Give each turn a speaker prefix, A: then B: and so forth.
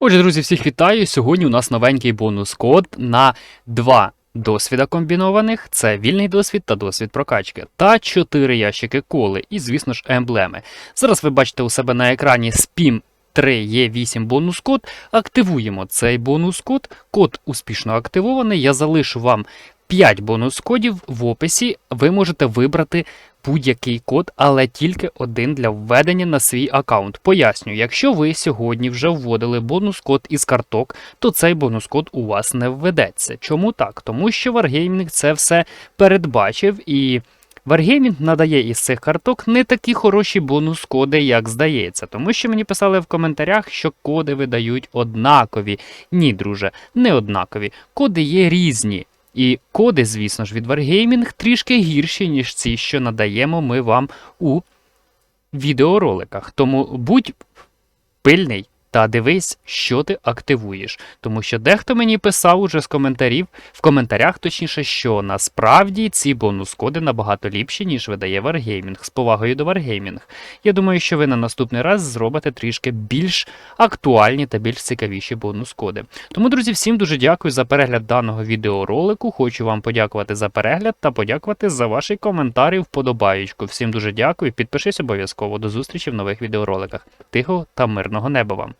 A: Отже, друзі, всіх вітаю. Сьогодні у нас новенький бонус-код на два досвіда комбінованих: це вільний досвід та досвід прокачки, та 4 ящики коли і, звісно ж, емблеми. Зараз ви бачите у себе на екрані SPIM 3 є 8 бонус-код. Активуємо цей бонус-код. Код успішно активований. Я залишу вам 5 бонус-кодів в описі. Ви можете вибрати будь-який код, але тільки один для введення на свій аккаунт. Поясню, якщо ви сьогодні вже вводили бонус-код із карток, то цей бонус-код у вас не введеться. Чому так? Тому що Wargaming це все передбачив і. Wargaming надає із цих карток не такі хороші бонус-коди, як здається, тому що мені писали в коментарях, що коди видають однакові. Ні, друже, не однакові. Коди є різні. І коди, звісно ж, від Wargaming трішки гірші, ніж ці, що надаємо ми вам у відеороликах. Тому будь пильний та дивись, що ти активуєш. Тому що дехто мені писав уже з коментарів, в коментарях, точніше, що насправді ці бонус-коди набагато ліпші, ніж видає Wargaming. З повагою до Wargaming. Я думаю, що ви на наступний раз зробите трішки більш актуальні та більш цікавіші бонус-коди. Тому, друзі, всім дуже дякую за перегляд даного відеоролику. Хочу вам подякувати за перегляд та подякувати за ваші коментарі вподобаючку. Всім дуже дякую. Підпишись обов'язково. До зустрічі в нових відеороликах. Тихого та мирного неба вам!